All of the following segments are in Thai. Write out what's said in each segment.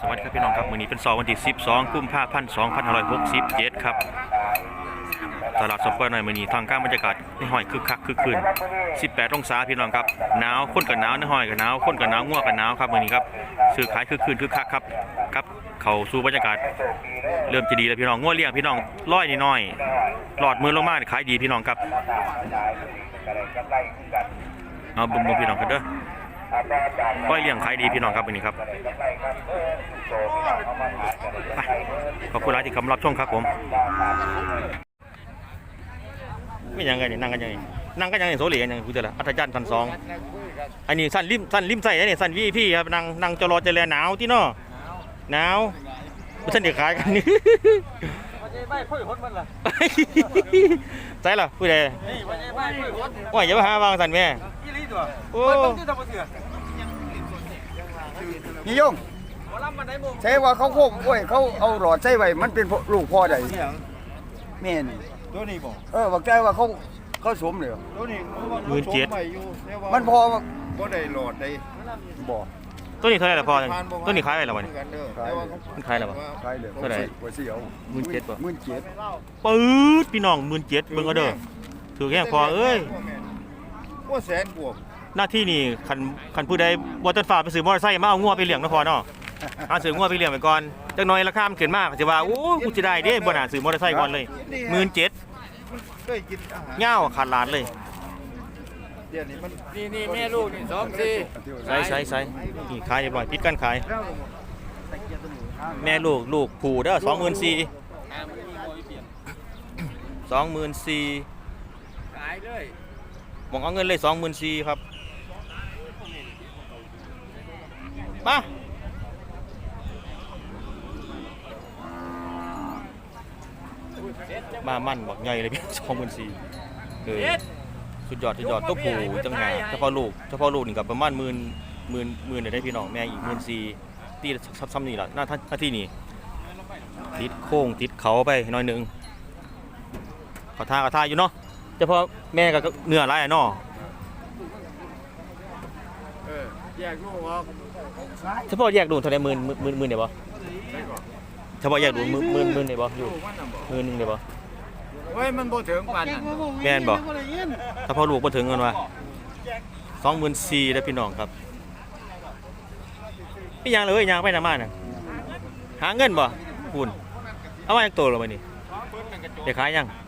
สวัสดีครับพี่น้องครับมื้อนี้เป็นเสาร์วันที่ 12 กุมภาพันธ์2567ครับตลาดซุปเปอร์หน่อยมือนี้ทางการบรรยากาศในห้อยคึกคักคึกคืน 18 องศาพี่น้องครับหนาวคนกับหนาวในห้อยกับหนาวคนกับหนาวง่วงกับหนาวครับมือนี้ครับซื้อขายคึกคืนคึกคักครับครับเขาสู่บรรยากาศ เริ่มจะดีแล้วพี่น้องง่วงเลี้ยงพี่น้องร้อยนิดหน่อย หลอดมือลงมาขายดีพี่น้องครับเอาเบิ่งๆพี่น้องกันเด้อ ร้อยเลี้ยงขายดีพี่น้องครับมื้อนี้ครับไปขอบคุณหลายที่คำรับชมครับผมไม่ยังไงนี่นั่งกันยังไงนั่งกันยังไงโซเหลีกันยังคุยแต่ละอัธจันทร์พันสองอันนี้สั้นริมสั้นริมใส่อันนี้สั้นวีพี่ครับนั่งนั่งจะรอจริญหนาวที่นาะหนาวไม่ท่านเด็กขายกันนี่ไม่ค่อยฮดมันล่ะใส่ล่ะผู้ใดไม่ใช่ไม่ค่อยฮดว่าอย่ามาหาวางสันแม่อีลี ตัวโอ้มันต้องที่ทำมาเถื่อนนิยมหมอลำมันได้โมงใช่ว่าเขาโคกโอ้ยเขาเอาหลอดใส่ไว้มันเป็นลูกพ่อใดแม่นี่ตัวนี้บ่เออบอกใจว่าเขาเขาสวมเลยตัวนี้หมื่นเจ็ดมันพอบ่ได้โหลดได้บ่ตัวนี้เท่าไหร่ละพอตัวนี้ขายไปแล้ววะนี่กันเด้อแต่ว่ามันขายแล้วบ่ใช่เลยเท่าไหร่ว่าสิเอาหมื่นเจ็ดบ่หมื่นเจ็ดปื๊ดพี่น้องหมื่นเจ็ดเบิ่งเอาเด้อถือแค่พอเอ้ย ว่าแสนบวกหน้าที่นี่คันคันผู้ใดบ่ต้นฟ้าไปซื้อมอเตอร์ไซค์มาเอางัวไปเลี้ยงเนาะพอเนาะเอาซื้องัวไปเลี้ยงไปก่อนจักหน่อยราคามันขึ้นมากสิว่าโอ้กูสิได้เด้บ่น่าซื้อมอเตอร์ไซค์ก่อนเลย17,000มันเคยกินอาหารเงาวขาดหลานเลยเดี๋ยวนี้มันนี่นี่แม่ลูกนี่สองสี่ใส่ใส่ใส่นี่ขายเรียบร้อยปิดการขาย แม่ลูกลูกผูเด้อ24,000 24,000ขายเลย มองเอาเงินเลย24,000ครับมามามั่นบักใหญ่เลยพี่24,000เออสุดยอดสุดยอดตัวผู้จังหาเฉพาะลูกเฉพาะลูกนี่กับประมาณหมื่นหมื่นหมื่นเดี๋ยวได้พี่น้องแม่อีกหมื่นสี่ตีซ้ำๆนี่แหละหน้าท่าหน้าที่นี่ติดโค้งติดเขาไปหน่อยหนึงเขาท่าเขาท่าอยู่เนาะ เฉพาะแม่กับเนื้อไรอะเนาะเออแยกลูกออกเฉพาะแยกดูเท่าไหร่หมื่นหมื่นหมื่นหมื่นเดี๋ยวบ่เฉพาะแยกดูหมื่นหมื่นหมื่นเดี๋ยวบ่อยู่หมื่นหนึงเดี๋ยวบ่เฮ้ยมันบ่ถึงปานนั้นแม่นบ่เฉพาะลูกบ่ถึงเงินว่ะสองหมื่นสี่ได้อพี่น้องครับพี่ยังเลยยังไปหน้ามาน่ะหาเงินบ่คุณเอามาจากตัวเราไปนี่เดี๋ยวขายยังขายทั้งส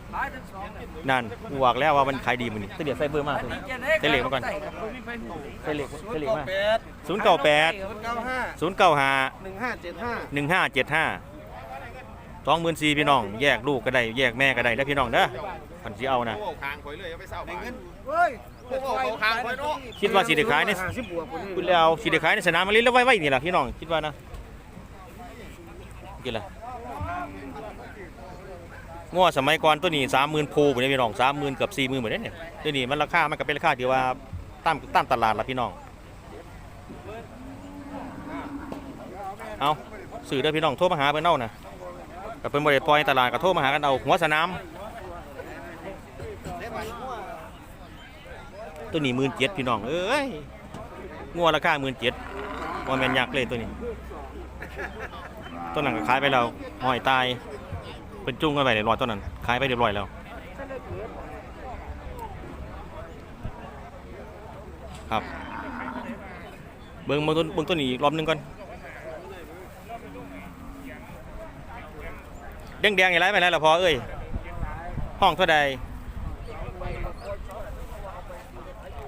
อง นั่นกูบอกแล้วว่ามันขายดีมันนี่เดี๋ยวใส่เบอร์มาสิใส่เหล็กมาก่อนใส่เหล็กใส่เหล็กมาแปดศูนย์เก้าแปดเก้าห้าศูนย์เก้าห้าหนึ่งห้าเจ็ดห้าหนึ่งห้าเจ็ดห้าสองหมื่นสี่พี่น้อง แยกลูกก็ได้ แยกแม่ก็ได้แล้วพี่น้องเด้อพันสีเอานะโอ้คางข่อยเลยเอาไปเศร้าบาทเฮ้ยโอ้เขาคางข่อยเนาะคิดว่าสิได้ขายในห้าสิบบวกคนนี้คุณแล้วสิได้ขายในสนามมาเล่นแล้วไว้ไว้นี่แหละพี่น้อง คิดว่านะกี่ละ งัวสมัยก่อนตัวนี้สามหมื่นพูเหมือนพี่น้องสามหมื่นเกือบสี่หมื่นเหมือนเนี่ยเดี๋ยวนี้มันราคามันก็เป็นราคาที่ว่าตามตามตลาดละพี่น้อง เอาสื่อเด้อพี่น้องโทรมาหาเพิ่อนเอานะกับเพิ่นบ่ได้ปล่อยตลาดก็โทรมาหากันเอาหัวสนามตัวนี้17,000พี่น้องเอ้ยงัวราคา17,000บ่แมนยักษ์เลยตัวนี้ ตัวหนั้นก็ขายไปแล้วหอยตาย เป็นจุ้งกันไปเรียบร้อยตัวนั้นขายไปเรียบร้อยแล้ว ครับ เบิ่งเบิ่งต้นเบิ่งตัวนี้อีกรอบหนึงก่อนแดงแดงอย่างไรไปแล้วล่ะพอเอ้ยห้องเท่าใด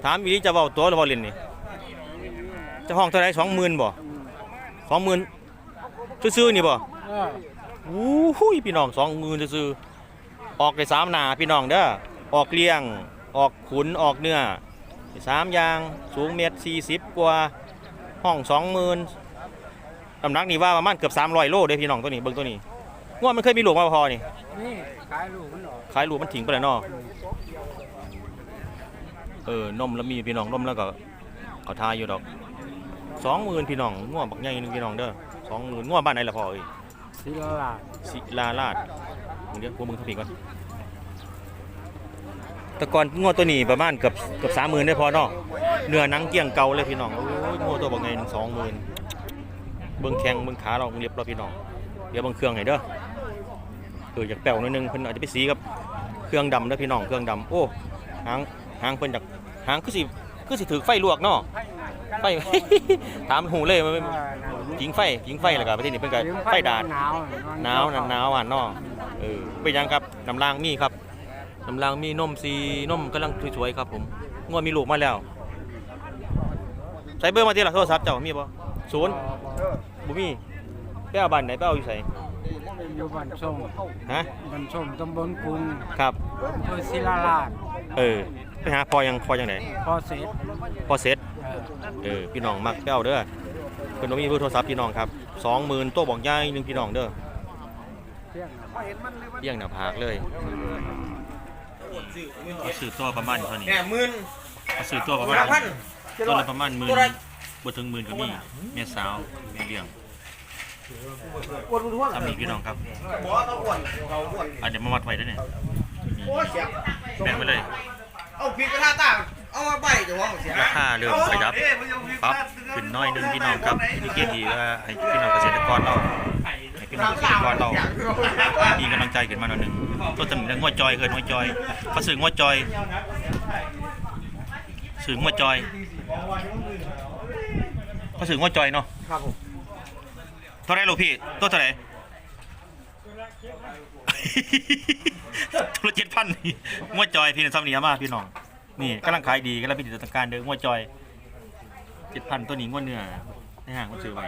ถามอีนี้จะเบาตัวหรือเบาเล่นนี่จะห้องเท่าใดสองหมื่นบ่สองหมื่นซื้อๆนี่บ่ อู้หูยพี่น้องสองหมื่นซื้อๆออกได้สามหนาพี่น้องเด้อออกเลี้ยง ออกขุนออกเนื้อได้สามอย่างสูงเมตรสี่สิบกว่าห้องสองหมื่นน้ำหนักนี่ว่าประมาณเกือบสามร้อยโลเด้อพี่น้องตัวนี้เบิ่งตัวนี้ง่วงมันเคยมีลูกมาพอนี่นี่ขายลูกมันหรอขายลูกมันทิ้งไปแล้วเนาะเออนมแล้วมีพี่น้องนมแล้วก็เขาทายอยู่ดอกสองหมื่นพี่น้องง่วงบักใหญ่หนึงพี่น้องเด้อสองหมื่นง่วงบ้านไหนล่ะพ่อเอ้ย ศิลาศิลาลาดมึงเดี๋ยวพวกมึงทับผิงก่อนต่ก่อนงวตัวนี้ประมาณเกือบเกือบสามหมื่นได้พอเนาะเนื้อหนังเกลี้ยงเก่าเลยพี่น้องโอ้ยงวตัวบักใหญ่หนึ่งสองหมื่นเบิ่งแข้งเบิ่งขาเราเรียบเราพี่น้องเดี๋ยวเบิ่งเครื่องให้เด้อเอออยากแป้วนิดนึงเพิ่นอาจจะไปสีกับเครื่องดำเด้อพี่น้องเครื่องดำโอ้หางหางเพิ่นจากหางคือสิคือสิถือไฟลวกเนาะไฟ ถามหูเลยมัน ยิงไฟยิงไฟแล้วก็ประเทศนี้เพิ่นก็ไฟดาดหนาวหนาวนั่นหนาวอะเนาะเออเป็นยังครับน้ำรางมีครับน้ำรางมีนมซีนมกำลังสวยๆครับผมงวดมีลูกมาแล้วใส่เบอร์มาที่ละโทรศัพท์เจ้ามีบ่ศูนย์บ่มีไปเอาบ้านไหนไปเอาอยู่ไสอยู่บ้านส้มฮะบ้านส้มตำบลกรุงครับอำเภอศิลาลาดเออไปหาพอยังพอยังไหนพอเสร็จพอเสร็จเออเออพี่น้องมักไปเอาเด้อ เพิ่นบ่มีเบอร์โทรศัพท์พี่น้องครับ20,000ตัวบอกยายหนึ่งพี่น้องเด้อเที่ยงน่ะเลี้ยงหน้าผากเลยซื้อตัวประมาณเท่านี้แหน่หมื่นซื้อตัวประมาณตัวละประมาณหมื่นบ่ถึงหมื่นก็มีแม่สาวแม่เลี้ยงทำนี่พี่น้องครับอะเดี๋ยวมาวัดไว้ด้วยเนี่ยแบ่งไปเลยเอาพริกกระทะตา เอามาใบเดี๋ยวห้องเสียราคาเริ่มขยับปรับขึ้นน้อยหนึงพี่น้องครับนี่เกียรติว่าให้พี่น้องเกษตรกรเราให้พี่น้องเกษตรกรเรามีกำลังใจขึ้นมาหน่อยหนึงตัวตำหนิงวดจอยเกินงวดจอยเขาซื้องวดจอยซื้องวดจอยเขาซื้องวดจอยเนาะครับผมเท่าไหรลูกพี่ตัวเท่าไหรตัวเจ็ดพันงวดจอยพี่น้องซ้ำนี่เอามาพี่น้อง นี่กำลังขายดีกำลังเป็นติดต่อการเด้องวดจอยเจ็ดพันตัวนี้งวดเนื้อในห้างคนซื้อไว้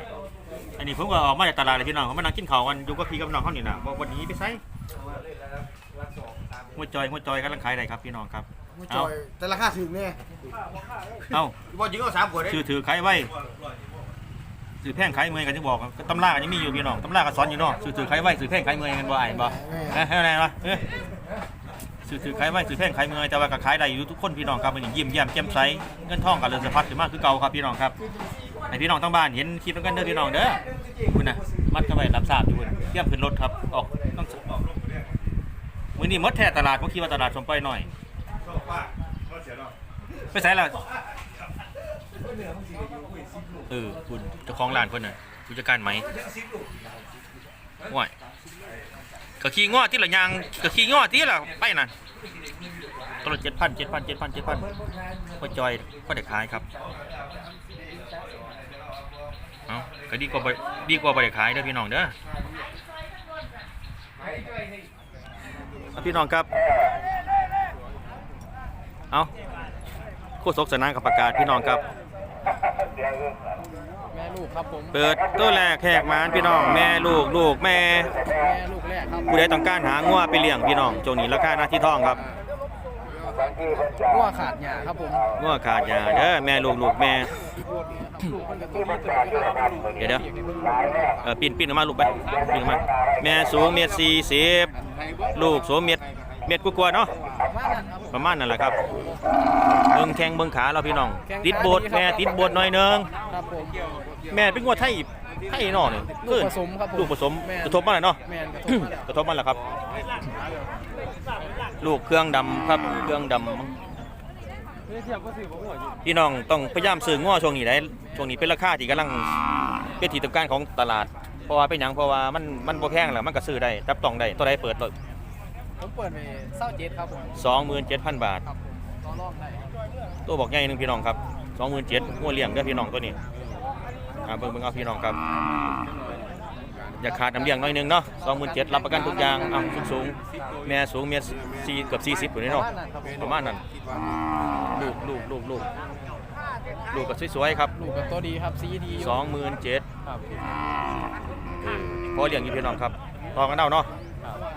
อันนี้ผมก็ออกมาจากตลาดเลยพี่น้องเขามานั่งกินข้าวกันอยู่กับพี่กับน้องเขานี่นะว่าวันนี้ไปไซงวดจอยงวดจอยกำลังขายได้ครับพี่น้องครับจเอาอยแต่ราคาถึงแน่เอาบ่จริงเอาสามขวดเด้ซื้อถือขายไว้ซื้อแพงขายเมื่อยกันที่บอกตำรากันยังมีอยู่พี่น้องตำราก็สอนอยู่เนาะซื้อถือขายไว้ซื้อแพงขายเมื่อยกันบ่ไอ้บ่เอ้ยให้อะ ไรวะเอ้ยซื้อถือขายไว้ซื้อแพงขายเมื่อยแต่ว่าก็ขายได้อยู่ทุกคนพี่น้องครับมันนี่ยิ้มแย้มแจ่มใสเงินทองกับเรือนสะพัดขึ้นมากคือเก่าครับพี่น้องครับให้พี่น้องทั้งบ้านเห็นคลิปแล้วกันเด้อพี่น้องเด้อคุณน่ะมัดเข้าไปรับทราบอยู่คุณเตรียมขึ้นรถครับออกต้องมื้อนี้มดแท้ตลาดผมคิดว่าตลาดสมไปหน่อยไปใส่แล้วเออคุณเจ้าของร้านคนน่ะผู้จัดการไหมว่าย ก็ขี้ง้อที่ละยางก็ขี้ง้อที่ละไปน่ะตัวละเจ็ดพันเจ็ดพันเจ็ดพันเจ็ดพันพอจอยก็ได้ขายครับเอาก็ดีกว่าบ่ดีกว่าบ่ได้ขายเด้อพี่น้องเด้อพี่น้องครับ เอาโคตรสกสนานกับประกาศพี่น้องครับ ลูกครับผมเปิดตัวแรกแขกหมานพี่น้องแม่ลูกลูกแม่ แม่ลูกแรกครับผู้ใดต้องการหางัวไปเลี้ยงพี่น้องจงนี้ราคาหน้าที่ทองครับงัวขาดหญ้าครับผมงัวขาดยาเด้อแม่ลูกลูกแม่ ลูกมันก็ตัวนี้ตัวนี้ก็ครับเดี๋ยวเดี๋ยว เออปีนปีนออกมาลูกไปปีนออกมาแม่สูงเมตรสี่สิบลูกสูงเมตร เมตรกว่าๆเนาะประมาณนั้นครับประมาณนั่นแหละครับเบิ่งแข้งเบิ่งขาเราพี่น้อง ติดโบดแม่ติดโบดหน่อยหนึงครับผมแม่เป็นงัวไทยไทยเนาะนี่ลูกผสมครับผมลูกผสมแม่กระทบมาเลยเนาะ แม่นกระทบมาแล้วกระทบมันแหละครับ ลูกเครื่องดำครับเครื่องดำพี่น้องต้องพยายามซื้อง้อช่วงนี้ได้ช่วงนี้เป็นราคาที่กำลังเป็นที่ต้องการของตลาด เพราะว่าเป็นหยังเพราะว่ามันมันบ่แพงแล้วมันก็ซื้อได้จับต้องได้ตัวใดเปิดตัว ผมเปิดไปเศร้าเจ็ดครับผม27,000 บาท ครับผมต่อรองได้ครับตัวบอกใหญ่หนึงพี่น้องครับ27,000งัวเลี้ยงเด้อพี่น้องตัวนี้อ่าเบิ่งเบิ่งเอาพี่น้องครับ อย่าขาดน้ำเลี้ยงหน้อยหนึงเนาะ27,000รับประกันทุกอย่างอะสูงสูงแม่สูงเมตรสี่เกือบ40อยู่นี่เนาะประมาณนั้นลูกลูกลูกลูกลูกก็สวยๆครับ ลูกกับตัวดีครับซีดีสองหมื่นเจ็ดครับ พอเลี้ยงอยู่พี่น้องครับต่อกันเอาเนาะค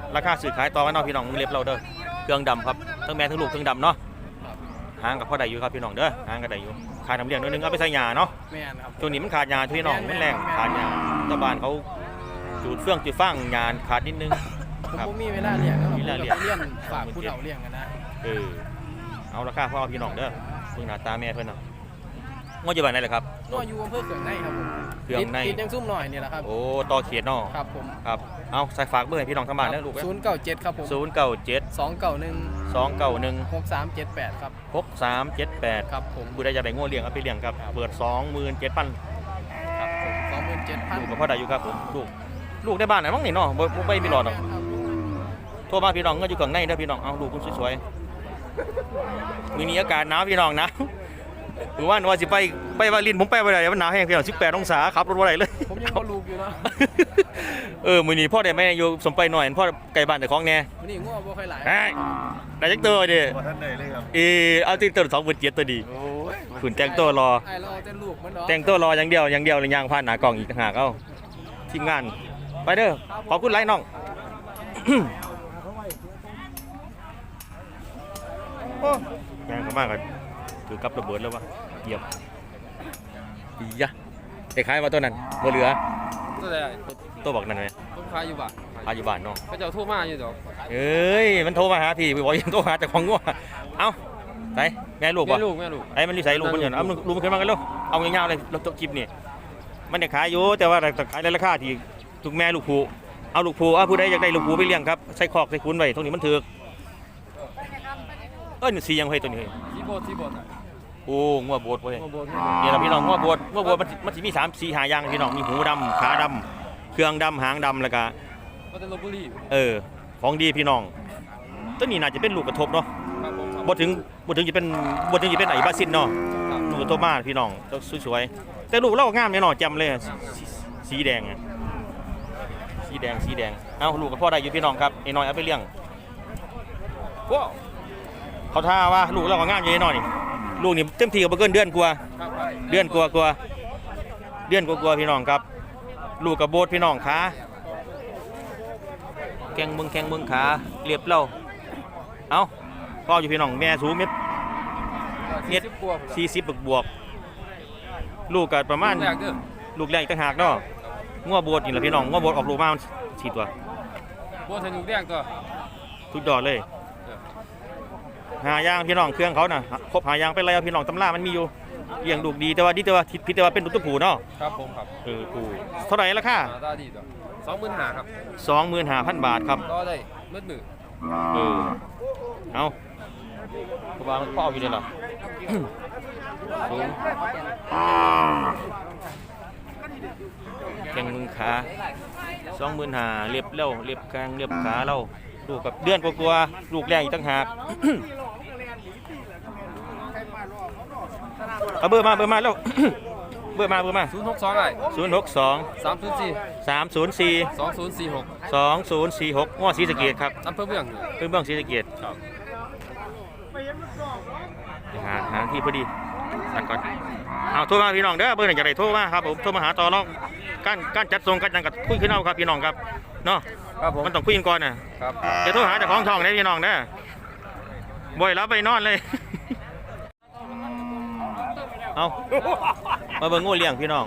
รับราคาซื้อขายต่อกันเอาพี่น้องมึงเล็บเราเด้อเครื่องดำครับทั้งแม่ทั้งลูกทั้งดำเนาะครับหางกับพ่อได้อยู่ครับพี่น้องเด้อหางก็ได้อยู่ขาดน้ำเลี้ยงนิดนึงเอาไปใส่ยาเนาะแม่นครับช่วงนี้มันขาดยาพี่น้องมันแรงขาดยาชาวบ้านเขาจูดเฟื่องจุดฟังยานขาดนิดนึงผมครับบ่มีเวลาเลี้ยงครับมีเวลาเลี้ยงผมก็ไปเลี้ยงฝากผู้เฒ่าเลี้ยงกันนะเออเอาราคาพ่อพี่น้องเด้อเพิ่งหน้าตาแม่เพิ่นเนาะ งวดจะบานได้เลยครับนัวอยู่อำเภอเขื่องในครับผมเขื่องใน ติดติดยังซุ่มหน่อยนี่แหละครับ โอ้ต่อเขียดเนาะครับผมครับเอาใส่ฝากเบอร์ให้พี่น้องทางบ้านเด้อลูกเด้อศูนย์เก้าเจ็ดครับผมศูนย์เก้าเจ็ดสองเก้าหนึ่งสองเก้าหนึ่งหกสามเจ็ดแปดครับ หกสามเจ็ดแปดครับผมผู้ใดจะได้งัวเลี้ยงเอาไปเลี้ยงครับเปิดสองหมื่นเจ็ดพันครับผมต่อองหมื่นเจ็ดพันลูกกับพ่อได้อยู่ครับผมลูกลูกได้บ้านไหนมั้งนี่เนาะบ่บ่ไม่มีหลอดหรอก โทรมาพี่น้องก็อยู่ข้างในเด้อพี่น้อง เอาลูกคุณสวยๆมื้อนี้อากาศหนาวพี่น้องหนาว หรือว่าว่าสิไปไปวาลินผมไปบ่ได้มันหนาวแห้งพี่น้อง18องศาขับรถบ่ได้เลย ผมยังเขาลูกอยู่นะเออมื้อนี้พ่อได้แม่อยู่สมไปหน่อยพ่อไกลบ้านแต่ของแน่วันนี้งัวบ่ค่อยหลายเอ้ยได้จักตัวเด้บ่ทันได้เลยครับเออเอาติดตัว27,000ตัวดีโอ้ยคุณแต่งตัวรอไอ้เราเอาแต่ลูกมันเนาะแต่งตัวรออย่างเดียวอย่างเดียวเลยย่างผ่านหน้ากล่องอีกต่างหากเอ้าทีมงานไปเด้อขอบคุณไลน์น้องโอ้ย่างเข้ามากัน ถือกับระเบิดแล้ววะเหยียบอียะได้ขายมาตัวนั้นบ่เหลือตัวใดตัวบอกนั่นไหมผมขายอยู่บ่ะขายอยู่บ้านเนาะเขาจ้าโทั่วมาอยู่ดอกเอ้ยมันโทรมาหาพี่บอกยังโทรหาจากของงัวเอ้าไหนแม่ลูกแม่ลูกแม่ลูกไอ้มันรีใส่ลูกมันอยู่นะเอาลูกมันขึ้นมากันเร็วเอาเงาๆเลยรถจบคลิปนี่มันจะขายอยู่แต่ว่าขายในราคาที่ลูกแม่ลูกผูเอาลูกผูเอาผู้ใดอยากได้ลูกผูไปเลี้ยงครับใส่คอกใส่คุ้นไว้ตรงนี้มันถือเอ้ยสียังไงตัวนี้สีโบดสีโบด โอ้งัวโบดเว้ยงัวโบดนี่ละพี่น้องงัวโบดงัวโบดมันสิมันสิมีสามสี่หาอย่างพี่น้องมีหูดำขาดำเครื่องดำหางดำแล้วก็ก็จะลบบุรีเออ ของดีพี่น้องตัวนี้น่าจะเป็นลูกกระทบเนาะครับผมครับบ่ถึงบ่ถึงจะเป็นบ่ถึงจะเป็นไอ้บาซินเนาะครับลูกตัวมาพี่น้องตัวสวยๆแต่ลูกเรางามเนี่ยเนาะจำเลยสีสีสีแดงอะสีแดงสีแดงเอาลูกกับพ่อได้อยู่พี่น้องครับไอ้น้อยเอาไปเลี้ยงว้าวเขาท่าว่าลูกเราก็งามอยู่ไอ้น้อยนี่ ลูกนี่เต็มที่กับเกินเดือนกว่าครับไปเดือนกว่ากว่าเดือนกว่ากว่าพี่น้องครับ ลูกกับโบดพี่น้องขาแกงมึงแกงมึงขาเรียบเล่าเอาพ่ออยู่พี่น้องแม่สูงเม็ดเน็ตสิบกว่าพุ่นล่ะสี่สิบบวกบวกๆลูกก็ประมาณแรกเด้อลูกแรกอีกต่างหากเนาะงัวโบดนี่แหละพี่น้องงัวโบดออกลูกมามันสี่ตัวโบดใส่ลูกแดงตัวทุกดอดเลย หายางพี่น้องเครื่องเขาน่ะครบหายางไปแล้วพี่น้องตำรามันมีอยู่เลี้ยงลูกดีแต่ว่าดีแต่ว่าทิศพิดแต่ว่าเป็นลูกตัวผู้เนาะครับผมครับเออผู้เท่าไหร่ราคาหาตาดีตัวสองหมื่นห้าครับสองหมื่นห้าพันบาทครับก็ได้มืดมือเออเอาผู้บ่าวพ่อเอาอยู่เลยเหรอสูงแข่งมือขาสองหมื่นหาเรียบเร็วเรียบกลางเรียบขาเราลูกกับเดือนกลัวาๆลูกแรงอีกตั้งหาก เอาเบอร์มาเบอร์มาแล้ว เบอร์มาเบอร์มาศูนย์หกสองไอ้ศูนย์หกสองสามศูนย์สี่สามศูนย์สี่สองศูนย์สี่หกสองศูนย์สี่หกง้อศรีสะเกดครับอำเภอเมืองนี่เพิ่งเบื้องศรีสะเกดครับเดี๋ยวหาหาที่พอดีสักก่อนเอาโทรมาพี่น้องเด้อเบอร์ไหนจะได้โทรมาครับผมโทรมาหาต่อรองการการจัดส่งการจังกับคุยขึ้นเอาครับพี่น้องครับเนาะครับผมมันต้องคุยกันก่อนนะครับจะโทรหาเจ้าของทองได้พี่น้องเด้อ บ่อยแล้วไปนอนเลย เอามาเบิ่งงูเลี้ยงพี่น้อง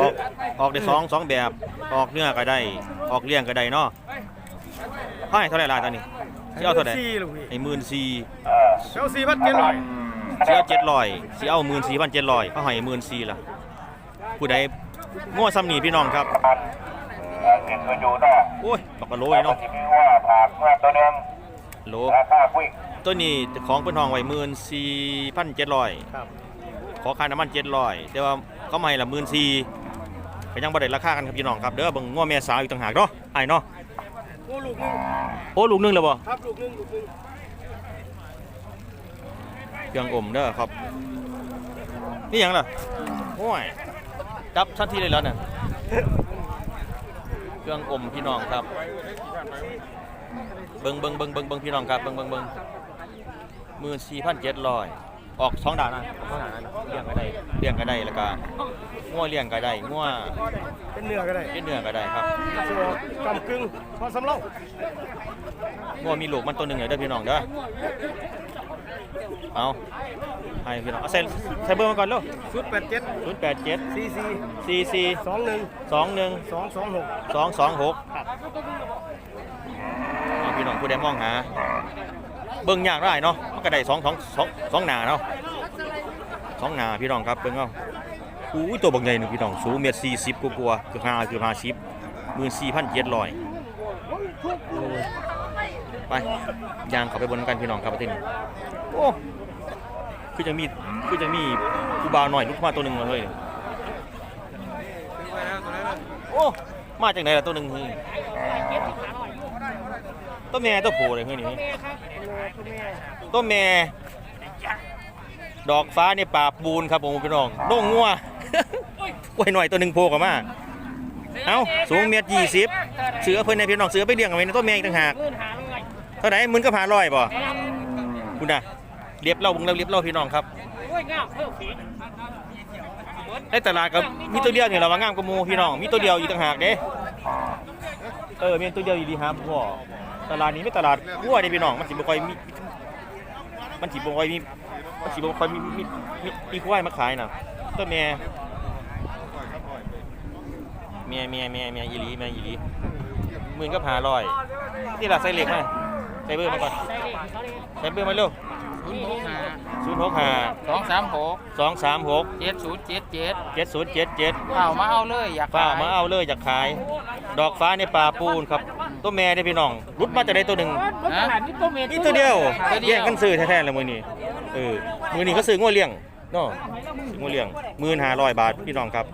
ออกออกได้สองสองแบบ ออกเนื้อก็ได้ ออกเลี้ยงก็ได้เนาะให้เท่าไหร่ล่ะตอนนี้สิเอาเท่าไหร่สี่ลูกพี่ไอ้หมื่นสี่เจ้าสี่พันเจ็ดร้อยสิเอาเจ็ดร้อยสิเอาหมื่นสี่พันเจ็ดร้อยเขาให้หมื่นสี่ล่ะผู้ใดง่วซ้ำนี่พี่น้องครับกินกันอยู่นะโอ้ยบักกะโหลยเนาะที่มีว่าผักว่าตัวหนึง โหลราคาคุยตัวนี้ของเป็นทองไว้หมื่นสี่พันเจ็ดร้อยครับขอค่าน้ำมันเจ็ดร้อยแต่ว่าเขามาให้ละหมื่นสี่ก็ยังบ่ได้ราคากันครับพี่น้องครับเด้อเบิ่งง่วแม่สาวอีกต่างหากเนาะไอ้ายเนาะโอ้ลูกนึงโอ้ลูกหนึงแล้วบ่ครับลูกนึงลูกนึงเครื่องอมเด้อครับ นี่หยังล่ะโอ้ยดับทันทีเลยแล้วเนี่ยเครื่องอมพี่น้องครับ เบิ่งเบิ่งเบิ่งเบิ่งเบิ่งพี่น้องครับเบิ่งเบิ่งเบิ่งมือสี่พันเจ็ดร้อยออกสองด่านนะออกสองด่านนะเลี้ยงก็ได้เลี้ยงก็ได้แล้วก็งัวเลี้ยงก็ได้งัวเป็นเนื้อก็ได้เลี้ยงเนื้อก็ได้ครับชัวกำกึ่งพอสำเร็จงัวมีลูกมันตัวหนึ่งเลยเด้อพี่น้องเด้อเอาให้พี่น้องเอาใส่ใส่เบอร์มาก่อนเร็วชุดแปดเจ็ดศูนย์แปดเจ็ดสี่สี่สี่สี่สองหนึ่งสองหนึ่งสองสองหกสองสองหก พี่น้องผู้ใดมองหาเบิ่งยากได้เนาะมันก็ได้สองสองสองสองหนาเนาะสองหนาพี่น้องครับเบิ่งเอาอู้ตัวบักใหญ่หนึ่งพี่น้องสูงเมตรสี่สิบกว่าๆเกือบห้าเกือบห้าสิบหมื่นสี่พันเจ็ดร้อยไปยางเขาไปบนกันพี่น้องครับประเทศนี้โอ้คือจะมีคือจะมีกูบาวหน่อยลุกมาตัวหนึ่งมาเลยโอ้มาจากไหนล่ะตัวหนึ่งคือ ตัวแม่ตัวผู้เลยคือนี่ตัวแม่ ดอกฟ้าในป่าปูนครับผมพี่น้องโด่งงัวกล้วยหน่อยตัวหนึ่งโผล่ออกมาเอ้าสูงเมตรยี่สิบเสือเพิ่นในพี่น้องเสือไปเลี้ยงเอาไว้ในตัวแม่อีกต่างหากเท่าไหร่มึงก็พาร้อยบ่คุณน่ะเรียบเล่าบึงเราเรียบเล่าพี่น้องครับในตลาดก็มีตัวเดียวนี่เราว่างามกว่าหมูพี่น้องมีตัวเดียวอยู่ต่างหากเด้เออมีตัวเดียวอยู่ดีครับพ่อ ตลาดนี้ไม่ตลาดกล้วยเด้พี่น้องมันสิบ่ค่อยมีมันสิบ่ค่อยมีมันสิบ่ค่อยมีมีมีมีกล้วยมาขายน่ะตัวแม่เมียเมียเมียเมียอีหลีเมียอีหลีหมื่นก็พาร้อยนี่ล่ะใส่เหล็กมาใส่เบอร์มาก่อนใส่เบอร์มาเร็วศูนย์หกห้าศูนย์หกห้าสองสามหกสองสามหกเจ็ดศูนย์เจ็ดเจ็ดเจ็ดศูนย์เจ็ดเจ็ดเปล่ามาเอาเลยอยากฝ้าขายมาเอาเลยอยากขาย ดอกฟ้าในป่าปูนครับ ตัวแม่ได้อพี่น้องรุดมาจากได้ตัวหนึ่งฮะนี่ตัวเดียวตัวเดียวแย่งกันซื้อแท้ๆเลยมือนี้เออมือนี้เขาซื้องัวเลี้ยงเนาะซื้องัวเลี้ยงหมื่นห้าร้อยบาทพี่น้องครับ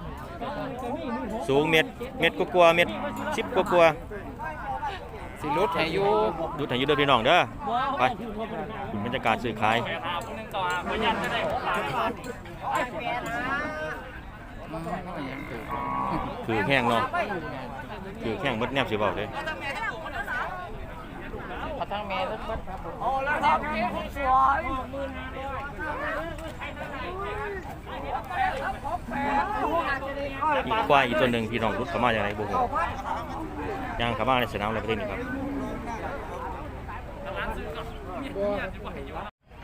สูงเม็ดเม็ดกว่าๆเม็ดชิบกว่าสิรุดให้อยู่ๆดูถ่ายยูเด้อพี่น้องเด้อไปคุณบรรยากาศซื้อขาย คือแห้งเนาะ คือแห้งมดแนบสิบอกเลยพัทางเมย์รถบัสอีกควายอีกตัวหนึ่งพี่น้องรุดเข้ามาอย่างไรบุกย่างเข้ามาในสนามอะไรประเทศนี้ครับ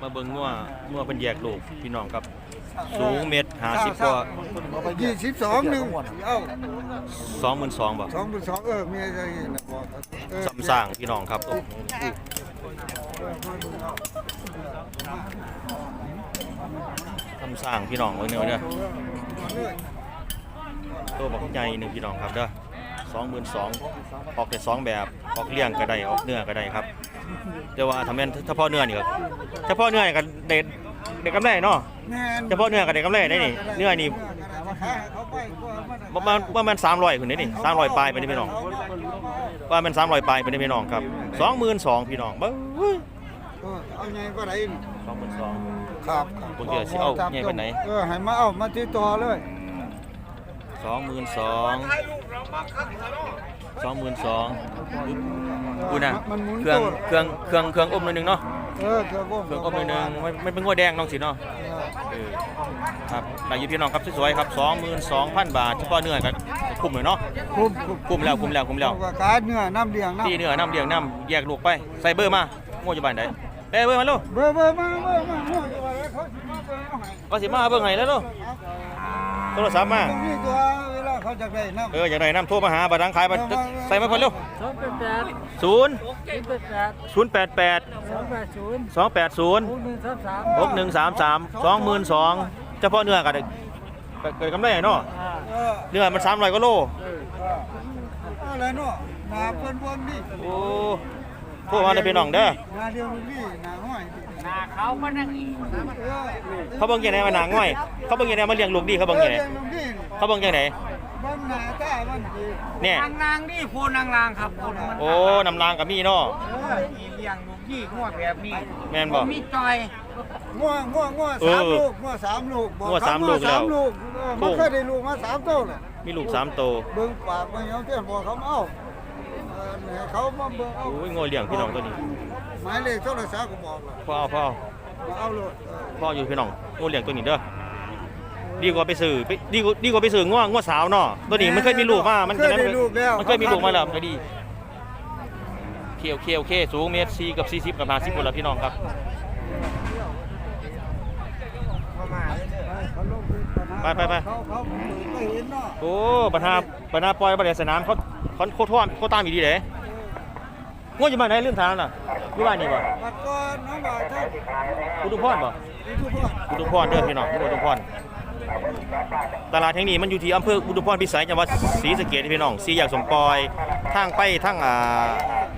มาเบิ่งงัวงัวเป็นแยกลูกพี่น้องครับ สูงเมตรห้าสิบกว่ายี่สิบสองหนึ่งเอ้าสองหมื่นสองบ่สองเป็นสองเออมีอะไรอีกนะบอกเออซ้ำสร้างพี่น้องครับซ้ำสร้างพี่น้องไว้เนื้อเด้อตัวบอกใหญ่หนึ่งพี่น้องครับเด้อสองหมื่นสองออกแต่สองแบบออกเลี้ยงก็ได้ออกเนื้อก็ได้ครับแต่ว่าทำแม่นเฉพาะเนื้อนี่ก็เฉพาะเนื้อนี่ก็เด็ด เด็ดกำไรเนาะแม่นเฉพาะเนื้อก็ได้กำไรได้นี่เนื้อนี่เขาไปกลัวมันประมาณประมาณสามร้อยคนนี้นี่สามร้อยปลายไปนี่พี่น้องว่ามันสามร้อยปลายไปนี่พี่น้องครับสองหมื่นสองพี่น้องเบ้ยเออเอาไงก็ได้สองหมื่นสองครับผมเดี๋ยวสิเอาไงไปไหนเออให้มาเอามาติดต่อเลยสองหมื่นสองสองหมื่นสองกูน่ะมันหมุนเครื่องตัวเครื่องเครื่องเครื่องอบหน่อยหนึงเนาะ เออเครื่องบ่มเครื่องอบหน่อยหนึงมันมันเป็นงวดแดงน้องสิเนาะเออครับรายอยู่พี่น้องครับสวยๆครับสองหมื่นสองพันบาทเฉพาะเนื้อกันคุ้มเลยเนาะคุ้มคุ้มคุ้มแล้วคุ้มแล้วคุ้มแล้วเอากการเนื้อน้ำเลี้ยงน้ำที่เนื้อน้ำเลี้ยงน้ำแยกลูกไปใส่เบอร์มาง่วอยู่บ้านไหนเอ้ยเบอร์มาลูกเบอร์เบอร์มาเบอร์มาเบอร์มาเขาสิมาเบอร์เอาให้ก็สิมาเบิ่งให้แล้วลูกโทรศัพท์มาตรงนี้ตัว เวลาเขาจะได้น้ำเอออย่างไรน้ำโทรมาหาบัตรดังขายบัตรใส่มาคนเร็วสองแปดแปดศูนย์ศูนย์แปดแปดศูนย์แปดแปดสองแปดศูนย์สองแปดศูนย์หกหนึ่งสามสามหกหนึ่งสามสามสองหมื่นสองเฉพาะเนื้อกันเกิดกำไรเนาะอ่าเออเนื้อมันสามร้อยกว่าโลอะไรเนาะหนาเพิ่นวนนี่โอ้โทรมาเลยพี่น้องเด้อหนาเดียวนี่หนาห้อยนี่หน้าเขามานั่งอีกเออเขาเบิ่งยังไงมาหนาง่อย เขาเบิ่งยังไงมาเลี้ยงลูกดีเขาเบิ่งยังไงเออเลี้ยงลูกนี่เขาเบิ่งยังไงเบิ่งหน้าตามันดีเนี่ย นางนางนี่โคนนางลางครับโคนมันโอ้น้ำรางกับมีเนาะ เออมีเลี้ยงลูกยี่งวดแบบนี้แม่นบ่มีจอยง่วงง่วงง่วงเออสามลูกง่วงสามลูกบอกง่วงสามคำลูกแล้วสามลูกเออมันเคยได้ลูกมาสามโตเลยมีลูกสามโตเบิ่งปากเบิ่งเอาเตี้ยนบอกเขามาเอาเออให้เขามาเบิ่งเอาโอ้ยโง่เลี้ยงพี่น้องตัวนี้หมายเลขโทรศัพท์ก็บอกแล้วพ่อเอาพ่อมาเอาโลดเออพ่ออยู่พี่น้องโง่เลี้ยงตัวนี้เด้อ ดีกว่าไปซื้อไปดีกว่าดีกว่าไปซื้อง่วงง่วงสาวเนาะตัวนี้มันเคยมีลูกมามันเคยได้ลูกแล้วมันเคยมีลูกมาแล้วมันก็ดีเคโอเคโอเคสูงเมตรสี่กับสี่สิบกับห้าสิบคนละพี่น้องครับเขาลงพื้นปัญหาไปไปไปเขาเขาไม่เห็นเนาะโอ้ปัญหาปัญหาปล่อยประเดี๋ยวสนามเขาเขาโคตรท่วมโคตรตามอีดีเลยง่วงอยู่บ้านไหนลืมถามน่ะอยู่บ้านนี่บ่บัดก่อนน้องบ่าวท่านอุทุมพรบ่นี่ทุกคนอุทุมพรเด้อพี่น้องอุทุมพร ตลาดแห่งนี้มันอยู่ที่อำเภออุทุมพรพิสัยจังหวัดศรีสะเกษพี่น้องสี่แยกสมปอยทางไปทางอ่า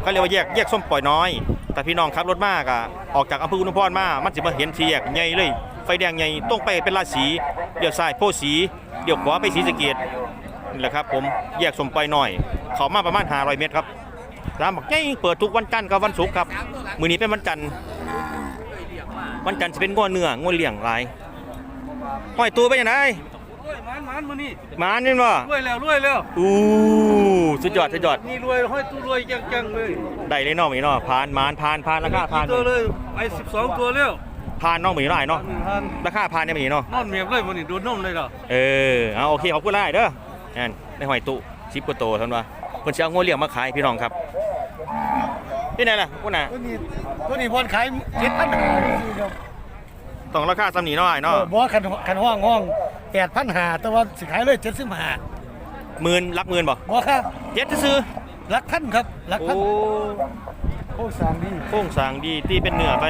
เขาเรียกว่าแยกแยกส้มปลอยน้อย แต่พี่น้องขับรถมากอะออกจากอำเภออุทุมพรมามันสิมาเห็นสี่แยกใหญ่เลย ไฟแดงใหญ่ต้องไปเป็นราศีเดี๋ยวซ้ายโพสี เดี๋ยวขวาไปศรีสะเกษนี่แหละครับ ผมแยกสมไปหน่อย เขามาประมาณ500เมตรครับร้านบักใหญ่เปิดทุกวันจันทร์กับวันศุกร์ครับมื้อนี้เป็นวันจันทร์วันจันทร์จะเป็นง้อเนื้อง้อเลี้ยงหลาย ห้อยตัวไปยังไงมันมันมานี่หมานี่บ่รวยแล้วรวยแล้วอู้สุดยอดสุดยอดนี่รวยห้อยตู้รวยจังๆเลยได้เลยเนาะมื้อนี้เนาะผ่านหมานผ่านผ่านราคาผ่านตัวเลยไอ้12ตัวแล้วผ่านเนาะมื้อนี้เนาะอ้ายเนาะท่านราคาผ่านได้มื้อนี้เนาะนอนเมียบเลยมันนี่ดูดนมเลยเหรอเออเอาโอเคขอบคุณหลายเด้อนั่นในหอยตุชิปกว่าโตท่านว่าเพิ่นสิเอางัวเลี้ยงมาขายพี่น้องครับที่ไหนล่ะพุ่นน่ะตัวนี้ตัวนี้บอลขายเจ็ดพันหาครับ ต้องราคาซ้ำนี้เนาะอ้ายเนาะบอคันคันห้องห้องแปดพันหาแต่ว่าสิขายเลยเจ็ดสิบห้าหมื่นรักหมื่นบ่บอครับเจ็ดซื้อรักพันครับรักโอ้พันโค้งสร้างดีโครงสร้างดีตีเป็นเนื้อไป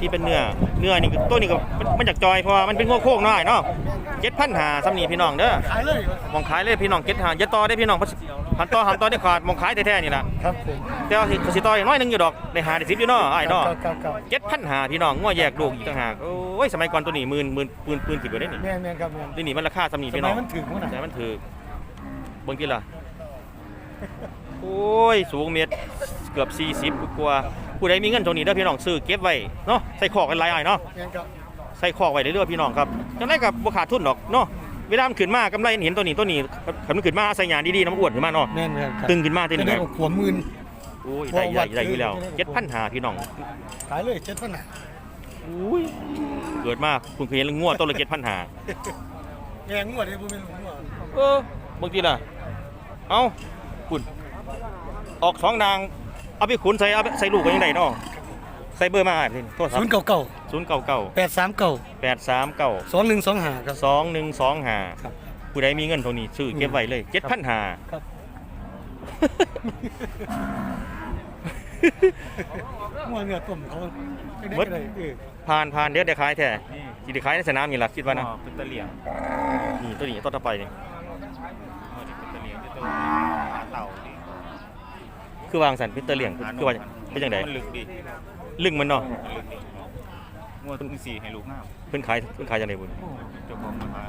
ตีเป็นเนื้อเนื้อนี่ก็ตัวนี้ก็มันมันจากจอยเพราะว่ามันเป็นงัวโค้งน้อยเนาะเจ็ดพันหาซ้ำนี้พี่น้องเด้อขายเลยมองขายเลยพี่น้องเจ็ดหาอย่าต่อได้พี่น้องหันต่อหันต่อได้ขาดมองขายแท้ๆนี่ล่ะครับผมแต่ว่าสิสิต่ออย่างน้อยหนึงอยู่ดอกได้หาได้สิบอยู่เนาะอ้ายเนาะเก้าเก้าเจ็ดพันหาพี่น้องง้อแยกลูกอีกต่างหากโอ้ยสมัยก่อนตัวนี้หมื่นหมื่นปืนปืนสิบกว่าได้นี่แม่นแม่นครับแม่นตัวนี้มันราคาสำนีสพี่มัน้ยองมันถึงมั้งแต่นะมันถือเบิ่งกี่ล่ะโอ้ยสูงเมตรเกือบ40กว่า ผู้ใดมีเงินตรงนี้เด้อพี่น้องซื้อเก็บไว้เนาะใส่ขอกกันหลายๆเนาะแม่นครับใส่ขอกไว้เรื่อยๆพี่น้องครับจังไดกับบ่ขาดทุนดอกเนาะเวลามันขึ้นมากำไรเห็นตัวนี้ตัวนี้คันมันขึ้นมาใส่งานดีๆน้ำอ้วนขึ้นมาเนาะแม่นแม่นครับตึงขึ้นมาทีจะนี้ได้กับขวบหมื่นโอ้ยได้ใหญ่ได้อยู่แล้ว7,000หาพี่น้องขายเลยเจ็ดพันหาอุ้ยเกิดมาคุณเคยเห็นงัวต้นละ7,000หาแม่งวดเลยบุเป็นหลวงวดเออบางทีล่ะเอาคุณออกสองนาง เอาไปขุนใส่เอาไปใส่ลูกกันยังไงเนาะใส่เบอร์มาอะพี่โทษครับศูนย์เก้าเก้าศูนย์เก้าเก้าแปดสามเก้าแปดสามเก้าสองหนึ่งสองหาครับ สองหนึ่งสองห้าครับผู้ใดมีเงินเท่านี้ซื้อเก็บไว้เลยเจ็ดพันห้าครับงัวเนื้อต้มเขาไม่ได้ก็ได้เออผ่านผ่านเดี๋ยวได้ขายแท้สิได้ขายในสนามนี่ล่ะคิดว่านะ เป็นตะเหลียงนี่ตัวนี้ต้นต่อไปนี่เป็นตะเหลียงจะตัวเต่าดิ คือวางสันพิเตอร์เลียงคือว่าเป็นจังไดมันลึกดิลึงมันเนาะมันลึกดิงวดทุ่งสี่ให้ลูกหน้าเพิ่นขายเพิ่นขายจังไดบุญเจ้าของมันหา